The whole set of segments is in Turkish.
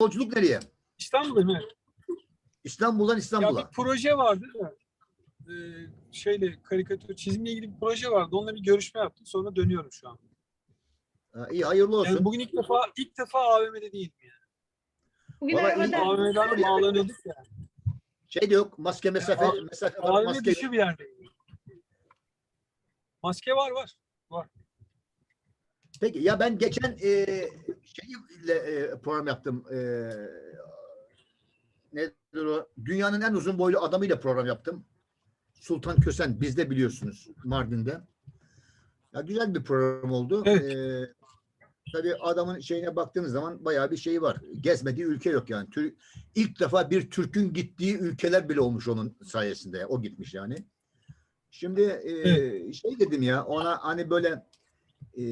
Yolculuk nereye? İstanbul'da evet. İstanbul'dan Ya İstanbul'a. bir proje vardı da e, şeyle karikatür çizimle ilgili bir proje vardı. Onunla bir görüşme yaptım. Sonra dönüyorum şu an. Ha, iyi hayırlı olsun. Yani bugün ilk defa ilk defa AVM'de değilim yani. Bugün Vallahi arabada iyi. AVM'den bağlanıyorduk ya. Şey de yok. Maske mesafe. Ya, mesafe var, AVM maske. dışı bir yerde. Maske var var. Peki ya ben geçen e, şeyle e, program yaptım. E, nedir o? Dünyanın en uzun boylu adamıyla program yaptım. Sultan Kösen bizde biliyorsunuz Mardin'de. Ya güzel bir program oldu. Evet. E, tabii adamın şeyine baktığınız zaman bayağı bir şey var. Gezmediği ülke yok yani. Tür, ilk defa bir Türk'ün gittiği ülkeler bile olmuş onun sayesinde. O gitmiş yani. Şimdi e, şey dedim ya ona hani böyle e,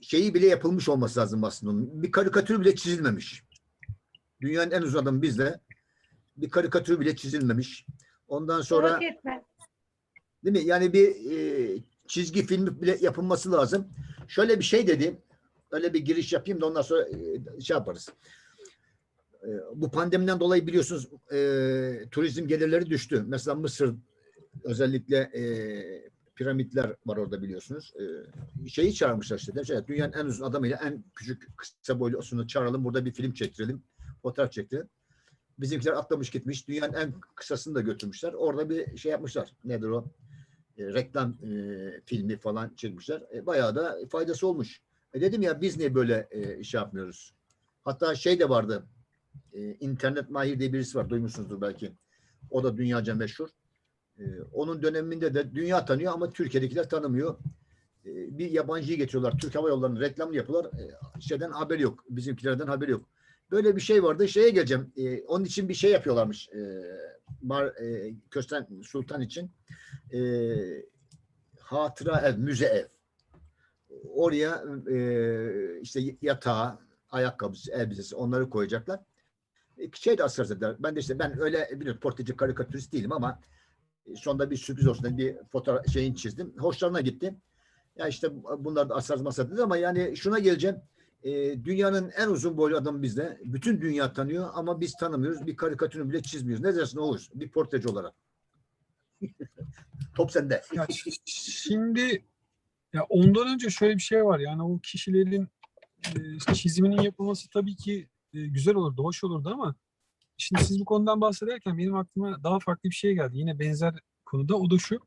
şeyi bile yapılmış olması lazım aslında. Bir karikatür bile çizilmemiş. Dünyanın en uzun adamı bizde. Bir karikatür bile çizilmemiş. Ondan sonra değil mi? Yani bir e, çizgi filmi bile yapılması lazım. Şöyle bir şey dedi. Öyle bir giriş yapayım da ondan sonra e, şey yaparız. E, bu pandemiden dolayı biliyorsunuz e, turizm gelirleri düştü. Mesela Mısır özellikle e, piramitler var orada biliyorsunuz. E, şeyi çağırmışlar işte. Demişler, "Ya dünyanın en uzun adamıyla en küçük kısa boylusunu çağıralım. Burada bir film çektirelim. Fotoğraf çekti. Bizimkiler atlamış gitmiş. Dünyanın en kısasını da götürmüşler. Orada bir şey yapmışlar. Nedir o? E, reklam e, filmi falan çekmişler. E, bayağı da faydası olmuş. E, dedim ya biz niye böyle e, şey yapmıyoruz? Hatta şey de vardı. E, internet mahir diye birisi var. Duymuşsunuzdur belki. O da dünyaca meşhur. E, onun döneminde de dünya tanıyor ama Türkiye'dekiler tanımıyor. E, bir yabancıyı getiriyorlar. Türk Hava Yolları'nın reklamını yapıyorlar. E, şeyden haberi yok. Bizimkilerden haberi yok. Böyle bir şey vardı. Şeye geleceğim. Onun için bir şey yapıyorlarmış. E, Mar, e, Kösten Sultan için. Hatıra ev, müze ev. Oraya e, işte yatağı, ayakkabısı, elbisesi onları koyacaklar. Şey de asarız. Ben de işte ben öyle biliyorum portreci karikatürist değilim ama sonunda bir sürpriz olsun diye bir fotoğraf şeyini çizdim. Hoşlarına gitti. Ya işte bunlar da asarız masar dedi ama yani şuna geleceğim. E, dünyanın en uzun boylu adamı bizde. Bütün dünya tanıyor ama biz tanımıyoruz. Bir karikatürünü bile çizmiyoruz. Ne dersin Oğuz? Bir portreci olarak. Top sende. Ya şimdi ya ondan önce şöyle bir şey var. Yani o kişilerin e, çiziminin yapılması tabii ki e, güzel olurdu, hoş olurdu ama şimdi siz bu konudan bahsederken benim aklıma daha farklı bir şey geldi. Yine benzer konuda o da şu.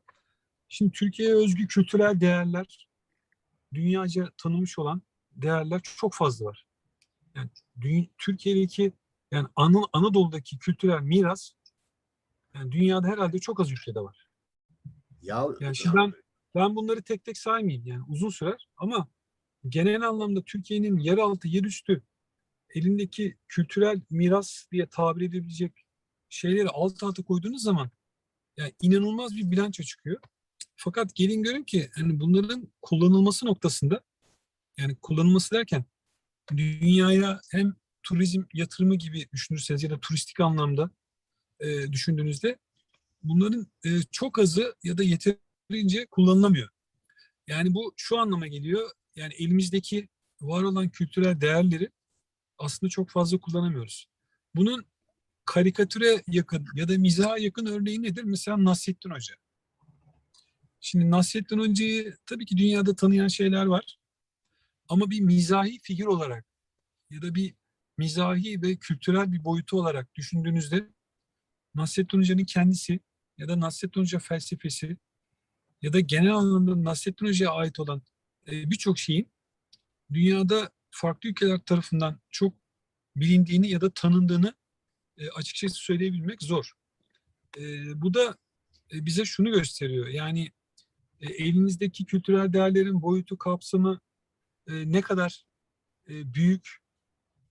Şimdi Türkiye'ye özgü kültürel değerler, dünyaca tanınmış olan değerler çok fazla var. Yani Türkiye'deki yani Anı, Anadolu'daki kültürel miras yani dünyada herhalde çok az ülkede var. Ya Yani şimdi ben ben bunları tek tek saymayayım yani uzun sürer ama genel anlamda Türkiye'nin yeraltı, yerüstü elindeki kültürel miras diye tabir edebilecek şeyleri alt alta koyduğunuz zaman yani inanılmaz bir bilanço çıkıyor. Fakat gelin görün ki hani bunların kullanılması noktasında yani kullanılması derken dünyaya hem turizm yatırımı gibi düşünürseniz ya da turistik anlamda e, düşündüğünüzde bunların e, çok azı ya da yeterince kullanılamıyor. Yani bu şu anlama geliyor. Yani elimizdeki var olan kültürel değerleri aslında çok fazla kullanamıyoruz. Bunun karikatüre yakın ya da mizaha yakın örneği nedir? Mesela Nasrettin Hoca. Şimdi Nasrettin Hoca'yı tabii ki dünyada tanıyan şeyler var. Ama bir mizahi figür olarak ya da bir mizahi ve kültürel bir boyutu olarak düşündüğünüzde Nasrettin Hoca'nın kendisi ya da Nasrettin Hoca felsefesi ya da genel anlamda Nasrettin Hoca'ya ait olan e, birçok şeyin dünyada farklı ülkeler tarafından çok bilindiğini ya da tanındığını e, açıkçası söyleyebilmek zor. E, bu da e, bize şunu gösteriyor. Yani e, elinizdeki kültürel değerlerin boyutu, kapsamı ne kadar büyük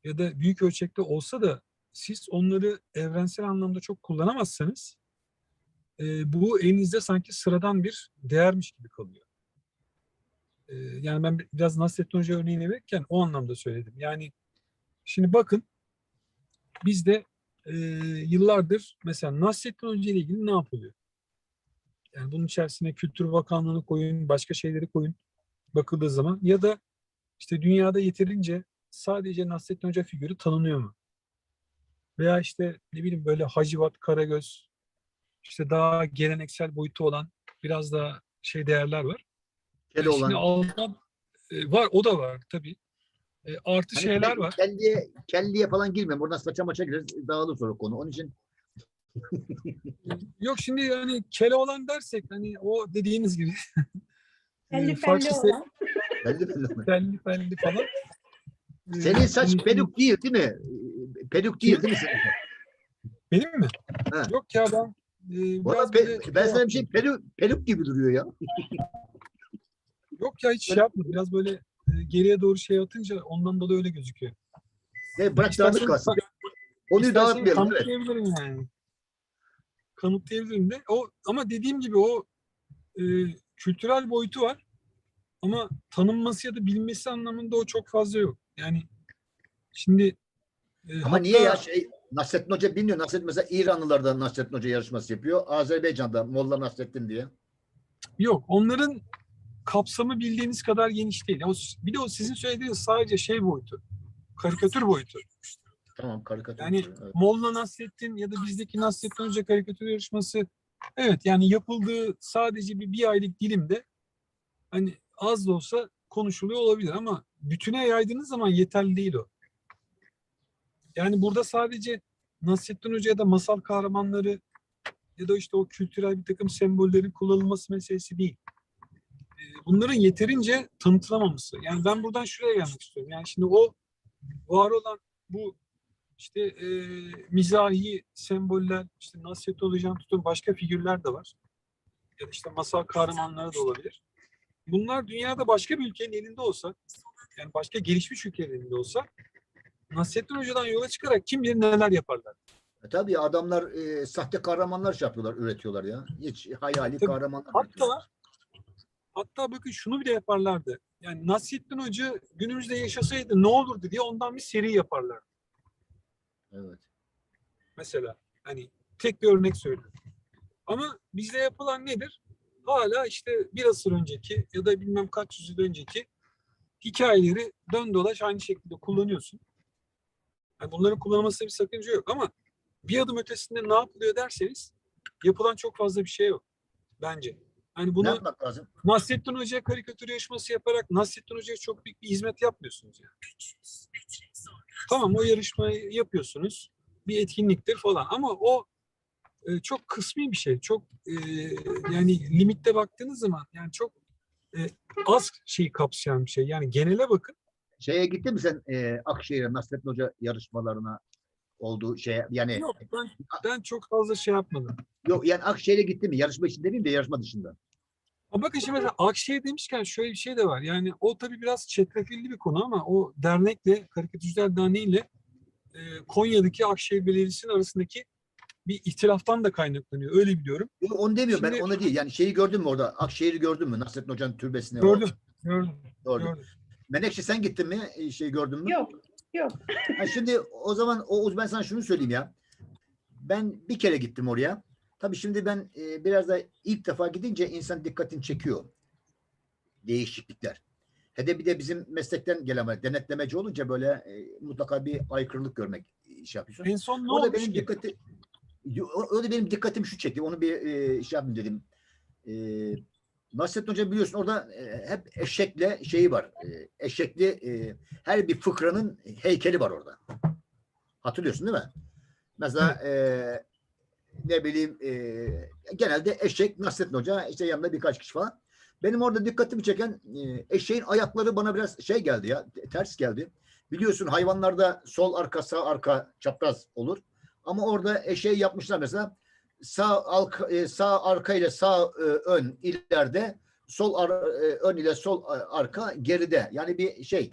ya da büyük ölçekte olsa da siz onları evrensel anlamda çok kullanamazsanız bu elinizde sanki sıradan bir değermiş gibi kalıyor. E, yani ben biraz Nasrettin Hoca örneğini verirken o anlamda söyledim. Yani şimdi bakın bizde e, yıllardır mesela Nasrettin Hoca ile ilgili ne yapılıyor? Yani bunun içerisine Kültür Bakanlığı'nı koyun, başka şeyleri koyun bakıldığı zaman ya da işte dünyada yeterince sadece Nasrettin Hoca figürü tanınıyor mu? Veya işte ne bileyim böyle Hacivat Karagöz işte daha geleneksel boyutu olan biraz daha şey değerler var. Kele olan. Şimdi alttan e, var o da var tabii. E, artı Hani şeyler var. Kelliye, kelliye falan girmiyorum. Buradan saça maça gireriz. Dağılır sonra konu. Onun için Yok şimdi yani kele olan dersek hani o dediğiniz gibi e, Felli farklı felli olan. belli. felli felli falan. E, Senin saç hani- peduk değil değil mi? Peduk değil değil mi senin? Benim mi? Ha. Yok ya ben e, Valla biraz pe- ben sana bir şey peduk, peduk gibi duruyor ya. Yok ya hiç şey yapmadım. Biraz böyle e, geriye doğru şey atınca ondan dolayı öyle gözüküyor. Ne bırak dağınık kalsın. İstersen dağıtmayalım. Evet. Kanıtlayabilirim yani. Kanıtlayabilirim de. O, ama dediğim gibi o e, kültürel boyutu var. Ama tanınması ya da bilinmesi anlamında o çok fazla yok. Yani şimdi e, Ama niye hatta- ya şey Nasrettin Hoca bilmiyor. Nasrettin mesela İranlılarda Nasrettin Hoca yarışması yapıyor. Azerbaycan'da Molla Nasrettin diye. Yok. Onların kapsamı bildiğiniz kadar geniş değil. O, bir de o sizin söylediğiniz sadece şey boyutu. Karikatür boyutu. Tamam karikatür. Yani Evet. Molla Nasrettin ya da bizdeki Nasrettin Hoca karikatür yarışması evet yani yapıldığı sadece bir, bir aylık dilimde hani az da olsa konuşuluyor olabilir ama bütüne yaydığınız zaman yeterli değil o. Yani burada sadece Nasrettin Hoca ya da masal kahramanları ya da işte o kültürel bir takım sembollerin kullanılması meselesi değil. Ee, Bunların yeterince tanıtılamaması. Yani ben buradan şuraya gelmek istiyorum. Yani şimdi o var olan bu işte e, mizahi semboller, işte Nasrettin Hoca'nın tutun başka figürler de var. Ya da işte masal kahramanları da olabilir. Bunlar dünyada başka bir ülkenin elinde olsa, yani başka gelişmiş ülkenin elinde olsa, Nasrettin Hoca'dan yola çıkarak kim bilir neler yaparlar. E tabii adamlar e, sahte kahramanlar şey yapıyorlar, üretiyorlar ya. Hiç hayali Tabii. kahramanlar Hatta üretiyorlar. Hatta bakın şunu bile yaparlardı. Yani Nasrettin Hoca günümüzde yaşasaydı ne olurdu diye ondan bir seri yaparlar. Evet. mesela. Hani tek bir örnek söylüyorum. Ama bizde yapılan nedir? Hala işte bir asır önceki ya da bilmem kaç yüzyıl önceki hikayeleri dön dolaş aynı şekilde kullanıyorsun. Yani bunların kullanılmasında bir sakınca yok ama bir adım ötesinde ne yapılıyor derseniz yapılan çok fazla bir şey yok bence. Hani Ne bunu yapmak lazım? Nasrettin Hoca'ya karikatür yarışması yaparak Nasrettin Hoca'ya çok büyük bir hizmet yapmıyorsunuz yani. Tamam o yarışmayı yapıyorsunuz. Bir etkinliktir falan ama o e, çok kısmi bir şey. Çok e, yani limitte baktığınız zaman yani çok e, az şeyi kapsayan bir şey. Yani genele bakın. Şeye gittin mi sen e, Akşehir'e Nasrettin Hoca yarışmalarına olduğu şeye yani Yok ben, ben çok fazla şey yapmadım. yok yani Akşehir'e gittin mi? Yarışma için demeyeyim de yarışma dışında. Ama bakın şimdi mesela Akşehir demişken şöyle bir şey de var. Yani o tabii biraz çetrefilli bir konu ama o dernekle, Karikatürcüler Derneği ile e, Konya'daki Akşehir Belediyesi'nin arasındaki bir ihtilaftan da kaynaklanıyor. Öyle biliyorum. Yok, onu demiyorum ben Şimdi- onu değil. Yani şeyi gördün mü orada? Akşehir'i gördün mü? Nasrettin Hoca'nın türbesini. Gördüm. Gördüm. Doğru. gördüm. Menekşe sen gittin mi? Şey gördün mü? Yok. Yok. Ha şimdi o zaman Oğuz ben sana şunu söyleyeyim ya. Ben bir kere gittim oraya. Tabii şimdi ben e, biraz da ilk defa gidince insan dikkatini çekiyor. Değişiklikler. Hele bir de bizim meslekten gelen var. Denetlemeci olunca böyle e, mutlaka bir aykırılık görmek e, şey yapıyorsun. En son ne O da benim ki? dikkati o o da benim dikkatimi şu çekti. Onu bir e, şey yapayım dedim. E, Nasrettin Hoca biliyorsun orada e, hep eşekle şeyi var. E, eşekli e, her bir fıkranın heykeli var orada. Hatırlıyorsun değil mi? Mesela e, ne bileyim e, genelde eşek Nasrettin Hoca işte yanında birkaç kişi falan. Benim orada dikkatimi çeken e, eşeğin ayakları bana biraz şey geldi ya ters geldi. Biliyorsun hayvanlarda sol arka sağ arka çapraz olur. Ama orada eşeği yapmışlar mesela sağ arka, e, sağ arka ile sağ e, ön ileride sol ar- e, ön ile sol e, arka geride. Yani bir şey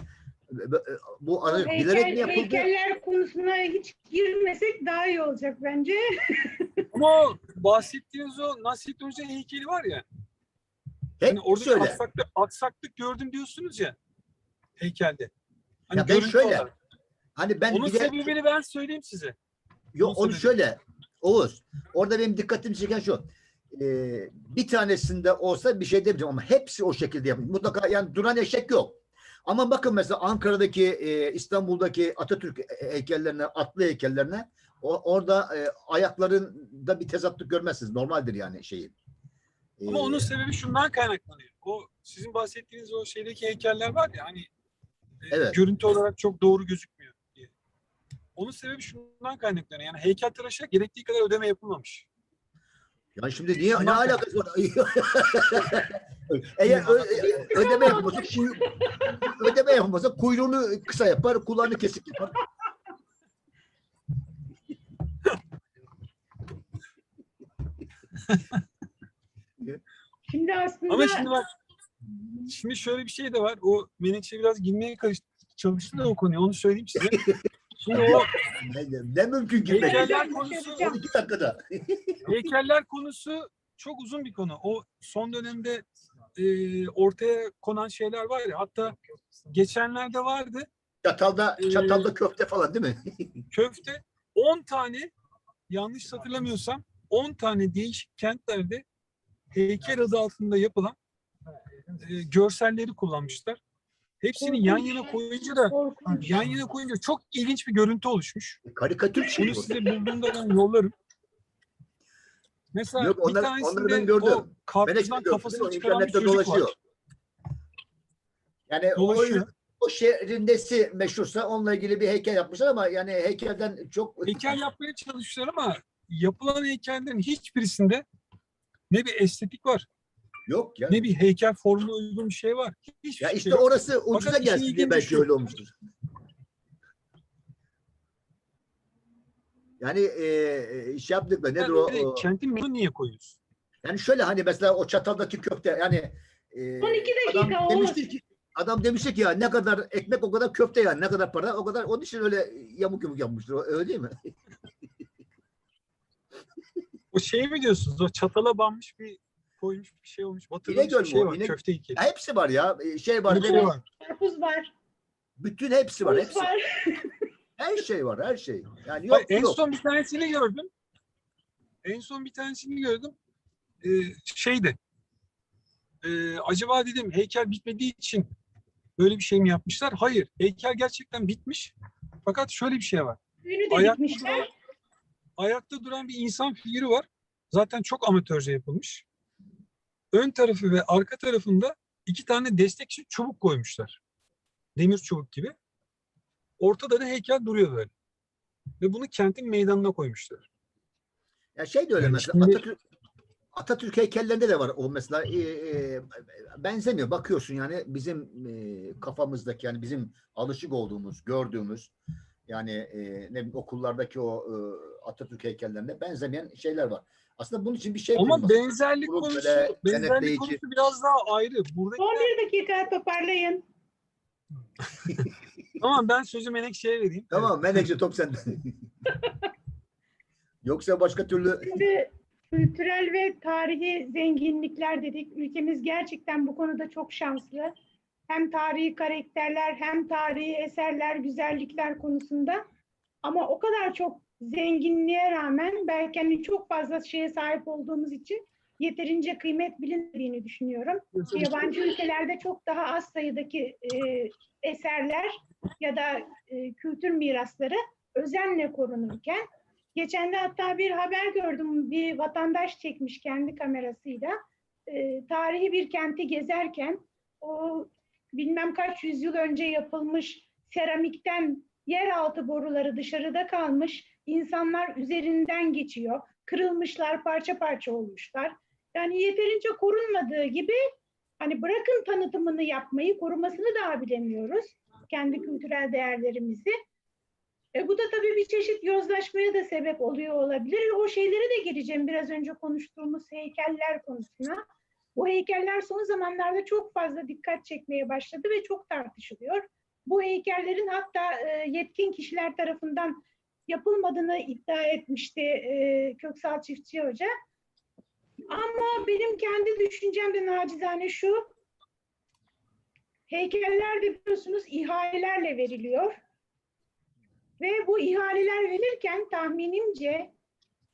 bu arı bilerek mi Heykel, yapıldı? heykeller konusuna hiç girmesek daha iyi olacak bence. Ama o bahsettiğiniz o Nasrettin Hoca heykeli var ya. Hep Hani oradaki söyle. aksaklık, aksaklık gördüm diyorsunuz ya heykelde. Hani Ya ben şöyle, olarak. Hani ben Onun bir de sebebini ben söyleyeyim size. Yok onu sebebi. şöyle Oğuz orada benim dikkatimi çeken şu Ee, bir tanesinde olsa bir şey demeyeceğim ama hepsi o şekilde yapmış. Mutlaka yani duran eşek yok. Ama bakın mesela Ankara'daki, e, İstanbul'daki Atatürk heykellerine, atlı heykellerine o, orada e, ayaklarında bir tezatlık görmezsiniz. Normaldir yani şeyin. Ama E, onun sebebi şundan kaynaklanıyor. O sizin bahsettiğiniz o şeydeki heykeller var ya hani e, Evet. görüntü olarak çok doğru gözükmüyor diye. Onun sebebi şundan kaynaklanıyor. Yani heykeltıraşa gerektiği kadar ödeme yapılmamış. Yani şimdi niye ne alakası var? Eğer ö- ödeme yapmasa kuy- ödeme yapmasa kuyruğunu kısa yapar, kulağını kesik yapar. Şimdi aslında Ama şimdi bak şimdi şöyle bir şey de var. O Menekşe biraz girmeye karıştı, çalıştı da o konuya. Onu söyleyeyim size. Şimdi o Ne, ne mümkün gibi. heykeller konusu hocam. 12 dakikada. Heykeller konusu çok uzun bir konu. O son dönemde e, ortaya konan şeyler var ya hatta geçenlerde vardı Çatalda, Ee, çatalda köfte falan değil mi? köfte 10 tane yanlış hatırlamıyorsam 10 tane değişik kentlerde heykel adı altında yapılan e, görselleri kullanmışlar. Hepsini yan yana koyunca da yan yana koyunca çok ilginç bir görüntü oluşmuş. Karikatür şey Bunu bu. size bulduğumda ben yollarım. Mesela Yok, bir onları- tanesinde onları ben gördüm. o karpuzdan kafasını O çıkaran bir internette çocuk dolaşıyor. var. Yani o, Dolaşıyor. o şehrin nesi meşhursa onunla ilgili bir heykel yapmışlar ama yani heykelden çok Heykel yapmaya çalışmışlar ama yapılan heykellerin hiçbirisinde ne bir estetik var, yok ya. ne bir heykel formuna uygun bir şey var. Hiçbir Ya şey işte yok. orası ucuza Fakat işin gelsin diye belki şu. öyle olmuştur. Yani e, şey yaptık da nedir Yani o? kentin menü niye koyuyorsun? Yani şöyle hani mesela o çataldaki köfte yani e, 12 adam dakika demişti Oğuz. ki adam demişti ki ya ne kadar ekmek o kadar köfte yani ne kadar para o kadar onun için öyle yamuk yamuk yapmıştır. Öyle değil mi? O şey mi diyorsunuz? O çatala banmış bir koymuş bir şey olmuş. Batırılmış İnegöl bir şey var. İnegöl. Köfte heykeli. Ya hepsi var ya. E, Şey var. Bileyim, var. Karpuz var. Bütün hepsi var. Hepsi. var. Her şey var. Her şey. Yani yok en yok. son bir tanesini gördüm. En son bir tanesini gördüm. Ee, şeydi. Ee, acaba dedim heykel bitmediği için böyle bir şey mi yapmışlar? Hayır. Heykel gerçekten bitmiş. Fakat şöyle bir şey var. Ünü de Ayakta bitmişler. duran, ayakta duran bir insan figürü var. Zaten çok amatörce yapılmış. Ön tarafı ve arka tarafında iki tane destek için çubuk koymuşlar. Demir çubuk gibi. Ortada da heykel duruyor böyle. Ve bunu kentin meydanına koymuşlar. Ya şey de öyle Yani mesela şimdi- Atatürk Atatürk heykellerinde de var o mesela e, e, benzemiyor. Bakıyorsun yani bizim e, kafamızdaki yani bizim alışık olduğumuz, gördüğümüz yani e, ne bileyim okullardaki o e, Atatürk heykellerine benzemeyen şeyler var. Aslında bunun için bir şey Ama bulunması. benzerlik Bunu konusu, böyle benzerlik denetleyici- konusu biraz daha ayrı. Son Buradakiler, bir dakika toparlayın. tamam ben sözü Menekşe'ye vereyim. Tamam menekşe top sende. Yoksa başka türlü Şimdi kültürel ve tarihi zenginlikler dedik. Ülkemiz gerçekten bu konuda çok şanslı. Hem tarihi karakterler hem tarihi eserler, güzellikler konusunda. Ama o kadar çok zenginliğe rağmen belki hani çok fazla şeye sahip olduğumuz için yeterince kıymet bilinmediğini düşünüyorum. Yabancı ülkelerde çok daha az sayıdaki e, eserler ya da e, kültür mirasları özenle korunurken geçen de hatta bir haber gördüm bir vatandaş çekmiş kendi kamerasıyla. E, tarihi bir kenti gezerken o bilmem kaç yüzyıl önce yapılmış seramikten yeraltı boruları dışarıda kalmış insanlar üzerinden geçiyor kırılmışlar parça parça olmuşlar yani yeterince korunmadığı gibi Hani bırakın tanıtımını yapmayı, korumasını daha bilemiyoruz. Kendi kültürel değerlerimizi. E bu da tabii bir çeşit yozlaşmaya da sebep oluyor olabilir. O şeylere de geleceğim biraz önce konuştuğumuz heykeller konusuna. Bu heykeller son zamanlarda çok fazla dikkat çekmeye başladı ve çok tartışılıyor. Bu heykellerin hatta e, yetkin kişiler tarafından yapılmadığını iddia etmişti e, Köksal Çiftçi Hoca. Ama benim kendi düşüncem de nacizane şu. Heykeller de biliyorsunuz ihalelerle veriliyor. Ve bu ihaleler verirken tahminimce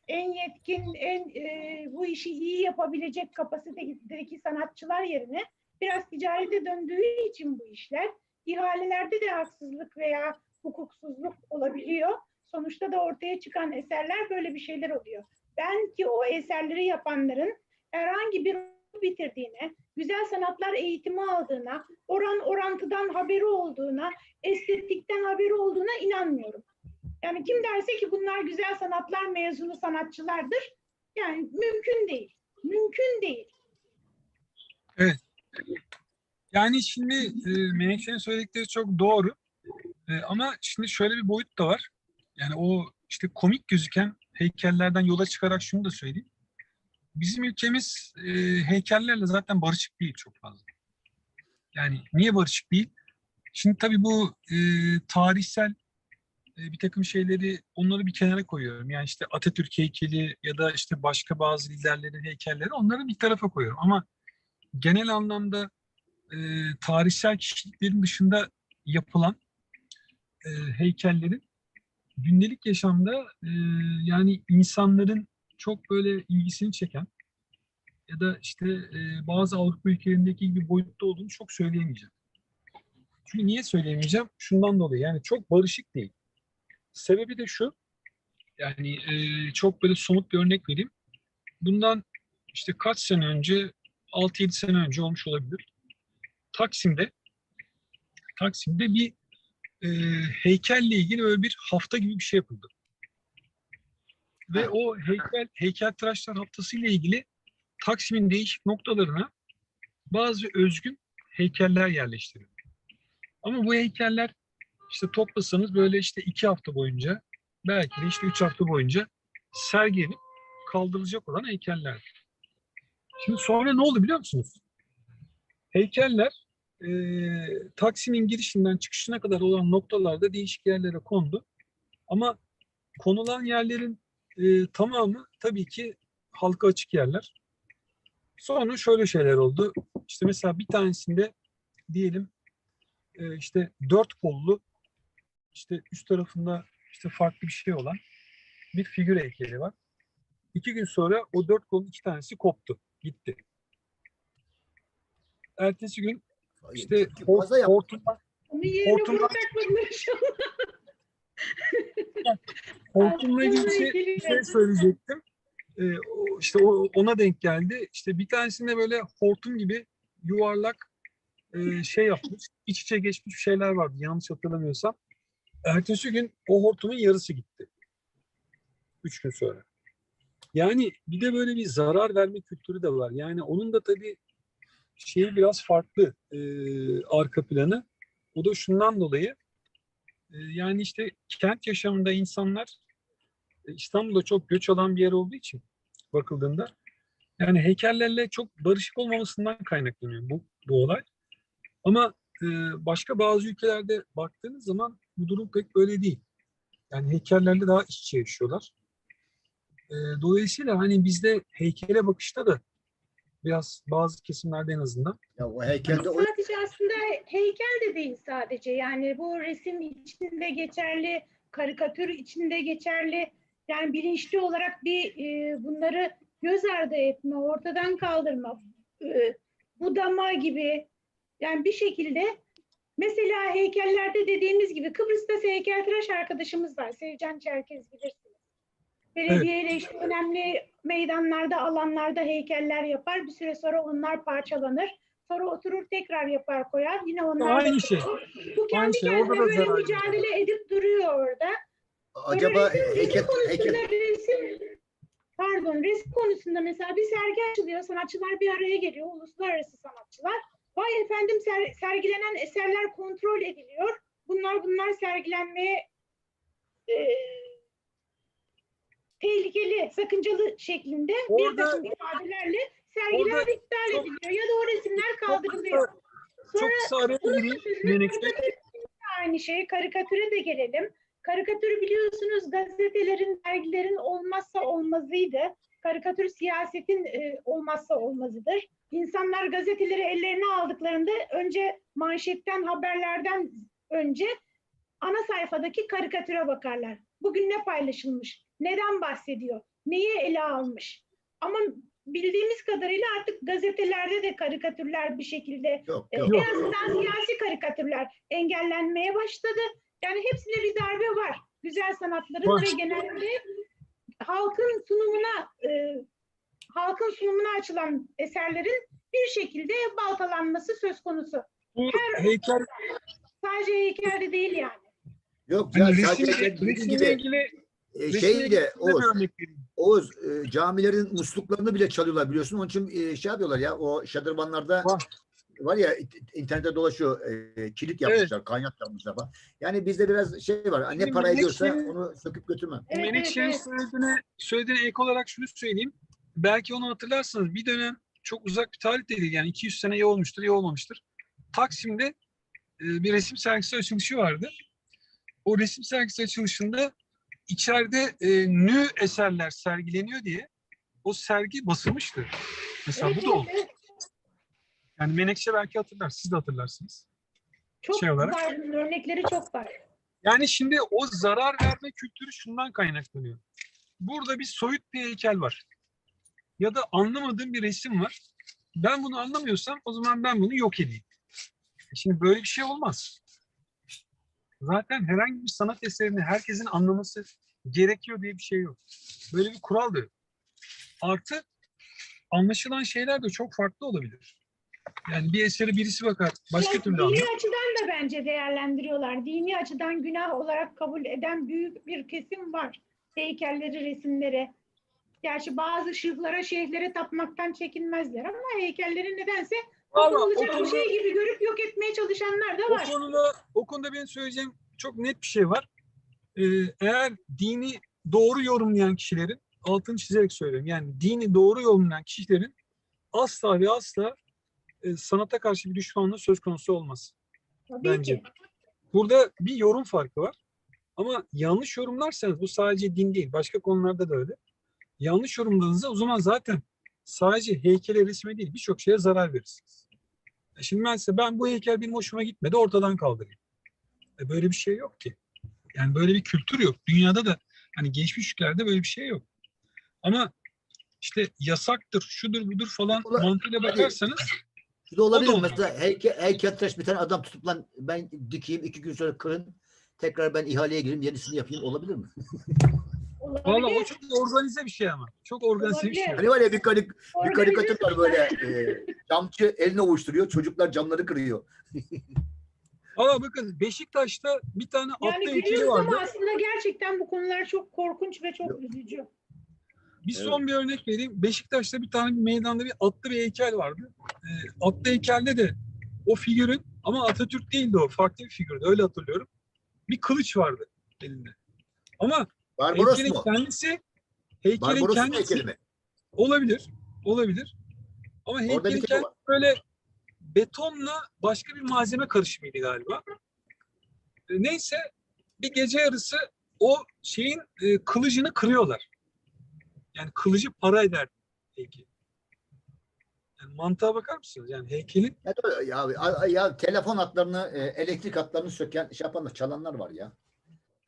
en yetkin, en e, bu işi iyi yapabilecek kapasitedeki sanatçılar yerine biraz ticarete döndüğü için bu işler ihalelerde de haksızlık veya hukuksuzluk olabiliyor. Sonuçta da ortaya çıkan eserler böyle bir şeyler oluyor. Ben ki o eserleri yapanların herhangi bir bitirdiğine, güzel sanatlar eğitimi aldığına, oran orantıdan haberi olduğuna, estetikten haberi olduğuna inanmıyorum. Yani kim derse ki bunlar güzel sanatlar mezunu sanatçılardır, yani mümkün değil. Mümkün değil. Yani şimdi e, Menekşe'nin söyledikleri çok doğru. E, ama şimdi şöyle bir boyut da var. Yani o işte komik gözüken heykellerden yola çıkarak şunu da söyleyeyim. Bizim ülkemiz e, heykellerle zaten barışık değil çok fazla. Yani niye barışık değil? Şimdi tabii bu e, tarihsel e, bir takım şeyleri onları bir kenara koyuyorum. Yani işte Atatürk heykeli ya da işte başka bazı liderlerin heykelleri onları bir tarafa koyuyorum. Ama genel anlamda e, tarihsel kişiliklerin dışında yapılan e, heykellerin gündelik yaşamda e, yani insanların çok böyle ilgisini çeken ya da işte e, bazı Avrupa ülkelerindeki gibi boyutta olduğunu çok söyleyemeyeceğim. Çünkü niye söyleyemeyeceğim? Şundan dolayı yani çok barışık değil. Sebebi de şu, yani e, çok böyle somut bir örnek vereyim. Bundan işte kaç sene önce, 6-7 sene önce olmuş olabilir. Taksim'de Taksim'de bir e, heykelle ilgili böyle bir hafta gibi bir şey yapıldı. Ve o heykel heykeltıraşlar haftası ile ilgili Taksim'in değişik noktalarına bazı özgün heykeller yerleştirildi. Ama bu heykeller işte toplasanız böyle işte iki hafta boyunca belki de işte üç hafta boyunca sergilenip kaldırılacak olan heykeller. Şimdi sonra ne oldu biliyor musunuz? Heykeller e, Taksim'in girişinden çıkışına kadar olan noktalarda değişik yerlere kondu. Ama konulan yerlerin e, tamamı tabii ki halka açık yerler. Sonra şöyle şeyler oldu. İşte mesela bir tanesinde diyelim e, işte dört kollu işte üst tarafında işte farklı bir şey olan bir figür heykeli var. İki gün sonra o dört kolun iki tanesi koptu. Gitti. Ertesi gün işte fazla yap. hortumdan, Onu yerine vuracak mı inşallah? hortumla ilgili bir şey, bir şey söyleyecektim. Ee, o- işte o, ona denk geldi. İşte bir tanesinde böyle hortum gibi yuvarlak e, şey yapmış. iç içe geçmiş bir şeyler vardı yanlış hatırlamıyorsam. Ertesi gün o hortumun yarısı gitti. Üç gün sonra. Yani bir de böyle bir zarar verme kültürü de var. Yani onun da tabii şeyi biraz farklı e, arka planı. O da şundan dolayı e, yani işte kent yaşamında insanlar e, İstanbul'da çok göç alan bir yer olduğu için bakıldığında yani heykellerle çok barışık olmamasından kaynaklanıyor bu, bu olay. Ama e, başka bazı ülkelerde baktığınız zaman bu durum pek böyle değil. Yani heykellerle daha iç içe yaşıyorlar. E, dolayısıyla hani bizde heykele bakışta da biraz bazı kesimlerde en azından Ya o heykelde o Sadece aslında heykel de değil sadece. Yani bu resim içinde geçerli, karikatür içinde geçerli. Yani bilinçli olarak bir e, bunları göz ardı etme, ortadan kaldırma, e, budama gibi. Yani bir şekilde mesela heykellerde dediğimiz gibi Kıbrıs'ta heykeltıraş arkadaşımız var. Sevcan Çerkez bilirsiniz. Belediyeyle işte önemli meydanlarda, alanlarda heykeller yapar. Bir süre sonra onlar parçalanır. Sonra oturur tekrar yapar koyar. Yine onlar da Aynı şey. Bu kendi Aynı şey, orada kendine da böyle zarar mücadele edip duruyor orada. acaba resim- heykel, heykel resim, pardon resim konusunda mesela bir sergi açılıyor. Sanatçılar bir araya geliyor. Uluslararası sanatçılar. Vay efendim ser- sergilenen eserler kontrol ediliyor. Bunlar bunlar sergilenmeye e, tehlikeli, sakıncalı şeklinde bir Orada- takım ifadelerle sergiler iptal çok- ediliyor ya da o resimler kaldırılıyor. kısa, çok kısa aynı şey. Karikatüre de gelelim. Karikatür biliyorsunuz gazetelerin, dergilerin olmazsa olmazıydı. Karikatür siyasetin e, olmazsa olmazıdır. İnsanlar gazeteleri ellerine aldıklarında önce manşetten, haberlerden önce ana sayfadaki karikatüre bakarlar. Bugün ne paylaşılmış? Neden bahsediyor? Neyi ele almış? Ama bildiğimiz kadarıyla artık gazetelerde de karikatürler bir şekilde Yok e, yok. en azından siyasi karikatürler engellenmeye başladı. Yani hepsinde bir darbe var. Güzel sanatların Var. ve genelde halkın sunumuna e, halkın sunumuna açılan eserlerin bir şekilde baltalanması söz konusu. Bu heykel Sadece heykelde değil yani. Yok ya hani sadece resimle, ilgili e, şey de Oğuz. Oğuz e, camilerin musluklarını bile çalıyorlar biliyorsun. Onun için e, şey yapıyorlar ya o şadırvanlarda Var. var ya internette dolaşıyor e, kilit yapmışlar, kaynak yapmışlar falan. Yani bizde biraz şey var. Ne Şimdi para ediyorsa Menekşe'nin- onu söküp götürmem. Evet, evet, Menekşe'nin evet. söylediğine, söylediğine ek olarak şunu söyleyeyim. Belki onu hatırlarsınız. Bir dönem çok uzak bir tarih değil. Yani 200 sene ya olmuştur ya olmamıştır. Taksim'de e, bir resim sergisi açılışı vardı. O resim sergisi açılışında içeride e, nü eserler sergileniyor diye o sergi basılmıştı. Mesela bu da oldu. Yani Menekşe belki hatırlar. Siz de hatırlarsınız. Çok Şey olarak. var. Örnekleri çok var. Yani şimdi o zarar verme kültürü şundan kaynaklanıyor. Burada bir soyut bir heykel var. Ya da anlamadığım bir resim var. Ben bunu anlamıyorsam o zaman ben bunu yok edeyim. Şimdi böyle bir şey olmaz. Zaten herhangi bir sanat eserini herkesin anlaması gerekiyor diye bir şey yok. Böyle bir kural da yok. Artı anlaşılan şeyler de çok farklı olabilir. Yani bir eseri birisi bakar başka Biraz türlü dini anlar. açıdan da bence değerlendiriyorlar. Dini açıdan günah olarak kabul eden büyük bir kesim var. Heykelleri, resimleri. Gerçi bazı şıhlara, şeyhlere tapmaktan çekinmezler ama heykelleri nedense Vallahi o olacak bir konuda- şey gibi görüp yok etmeye çalışanlar da O var. konuda o konuda benim söyleyeceğim çok net bir şey var. Ee, eğer dini doğru yorumlayan kişilerin altını çizerek söylüyorum. Yani dini doğru yorumlayan kişilerin asla ve asla e, sanata karşı bir düşmanlığı söz konusu olmaz. Tabii bence. ki. Burada bir yorum farkı var. Ama yanlış yorumlarsanız bu sadece din değil. Başka konularda da öyle. Yanlış yorumladığınızda o zaman zaten sadece heykele resme değil birçok şeye zarar verirsiniz. Şimdi ben size ben bu heykel benim hoşuma gitmedi ortadan kaldırayım. E böyle bir şey yok ki. Yani böyle bir kültür yok. Dünyada da hani geçmiş ülkelerde böyle bir şey yok. Ama işte yasaktır, şudur budur falan Ulan, mantığıyla bakarsanız Şu da olabilir da? Mesela heykel, heykeltıraş bir tane adam tutup lan ben dikeyim iki gün sonra kırın. Tekrar ben ihaleye gireyim yenisini yapayım olabilir mi? Valla o çok organize bir şey ama. Çok organize bir şey. Hani var ya bir, karik, bir karikatür var böyle e, camcı elini ovuşturuyor çocuklar camları kırıyor. Valla bakın Beşiktaş'ta bir tane Yani atlı heykeli vardı. ama aslında gerçekten bu konular çok korkunç ve çok üzücü. Bir son bir örnek vereyim. Beşiktaş'ta bir tane bir meydanda bir atlı bir heykel vardı. Ee, atlı heykelde de o figürün ama Atatürk değildi o. Farklı bir figürdü. Öyle hatırlıyorum. Bir kılıç vardı elinde. Ama Barbaros heykelin mu? kendisi heykelin Barbaros'un kendisi heykeli mi? olabilir. Olabilir. Ama Orada heykelin bir şey kendisi var. böyle betonla başka bir malzeme karışımıydı galiba. E, Neyse bir gece yarısı o şeyin e, kılıcını kırıyorlar. Yani kılıcı para eder heykel. Yani mantığa bakar mısınız? Yani heykelin ya, ya, ya telefon hatlarını, e, elektrik hatlarını söken, şey yapanlar, çalanlar var ya.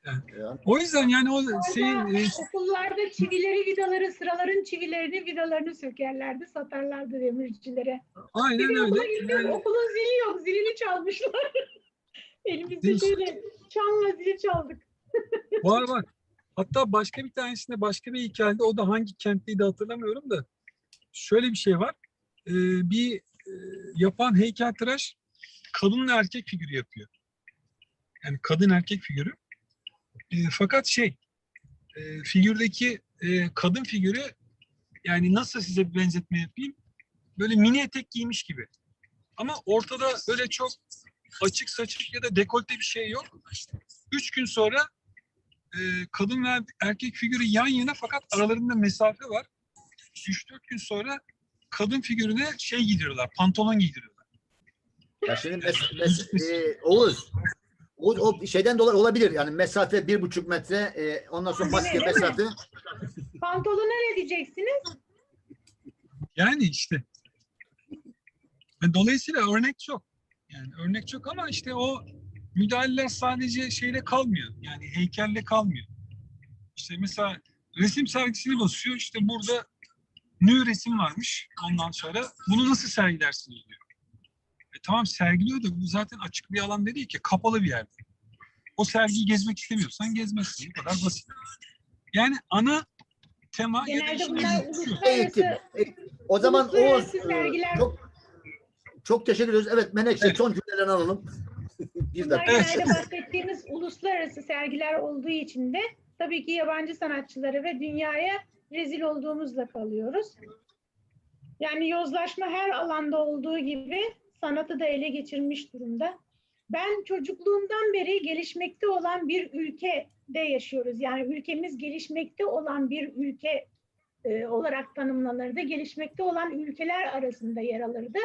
Evet. Ya, o yüzden yani o şeyin Orada e, okullarda çivileri, vidaları, sıraların çivilerini, vidalarını sökerlerdi, satarlardı demircilere. Bir aynen de okula öyle. Yani, okulun zili yok, zilini çalmışlar. Elimizde şöyle çanla zili çaldık. var var. Hatta başka bir tanesinde başka bir hikayede o da hangi kentliydi hatırlamıyorum da şöyle bir şey var. Ee, bir e, yapan heykeltıraş kadın erkek figürü yapıyor. Yani kadın erkek figürü. E, fakat şey e, figürdeki e, kadın figürü yani nasıl size bir benzetme yapayım? Böyle mini etek giymiş gibi. Ama ortada böyle çok açık saçık ya da dekolte bir şey yok. Üç gün sonra e, kadın ve erkek figürü yan yana fakat aralarında mesafe var. 3-4 gün sonra kadın figürüne şey giydiriyorlar, pantolon giydiriyorlar. ya şimdi mes, mes, e, Oğuz, Oğuz o şeyden dolayı olabilir. Yani mesafe bir buçuk metre, e, ondan sonra maske Değil mi? mesafe. Pantolona ne diyeceksiniz? Yani işte. Dolayısıyla örnek çok. Yani örnek çok ama işte o müdahaleler sadece şeyle kalmıyor. Yani heykelle kalmıyor. İşte mesela resim sergisini basıyor. İşte burada nü resim varmış ondan sonra. Bunu nasıl sergilersin diyor. Tamam sergiliyor da bu zaten açık bir alan değil ki kapalı bir yerde. O sergiyi gezmek istemiyorsan gezmezsin. Bu kadar basit. Yani ana tema ya da Genelde bunlar uluslararası E, O zaman e, sergiler- çok çok teşekkür ediyoruz. Evet Menekşe Evet. son cümlelerini alalım. bir Bunlar dakika. Evet. genelde bahsettiğimiz uluslararası sergiler olduğu için de tabii ki yabancı sanatçıları ve dünyaya rezil olduğumuzla kalıyoruz. Yani yozlaşma her alanda olduğu gibi sanatı da ele geçirmiş durumda. Ben çocukluğumdan beri gelişmekte olan bir ülkede yaşıyoruz. Yani ülkemiz gelişmekte olan bir ülke e, olarak tanımlanırdı. Gelişmekte olan ülkeler arasında yer alırdı.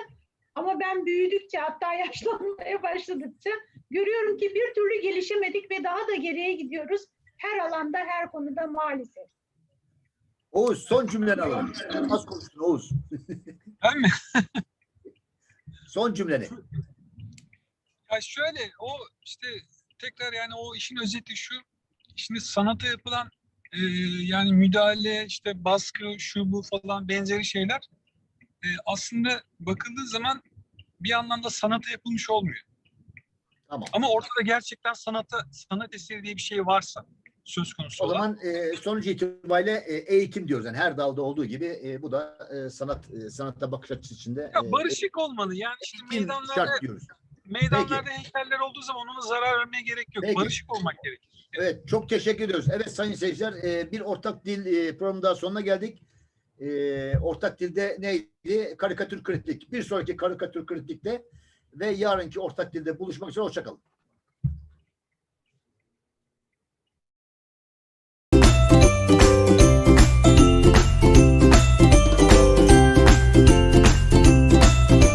Ama ben büyüdükçe hatta yaşlanmaya başladıkça görüyorum ki bir türlü gelişemedik ve daha da geriye gidiyoruz. Her alanda, her konuda maalesef. Oğuz son cümleni alalım. Az konuştun Oğuz. Ben mi? Son cümleni. Ya şöyle o işte tekrar yani o işin özeti şu. Şimdi sanata yapılan e, yani müdahale işte baskı şu bu falan benzeri şeyler e, aslında bakıldığı zaman bir anlamda sanata yapılmış olmuyor. Tamam. Ama ortada gerçekten sanata sanat eseri diye bir şey varsa söz konusu O olan. zaman e, sonuç itibariyle e, eğitim diyoruz. Yani her dalda olduğu gibi e, bu da e, sanat e, sanatta bakış açısı içinde ya e, barışık olmalı. Yani işte meydanlarda meydanlarda heykeller olduğu zaman ona zarar vermeye gerek yok. Peki. Barışık olmak gerekir. Evet çok teşekkür ediyoruz. Evet sayın seyirciler e, bir ortak dil e, programı daha sonuna geldik. E, ortak dilde neydi? Karikatür kritik. Bir sonraki karikatür kritikte ve yarınki ortak dilde buluşmak üzere. Hoşçakalın.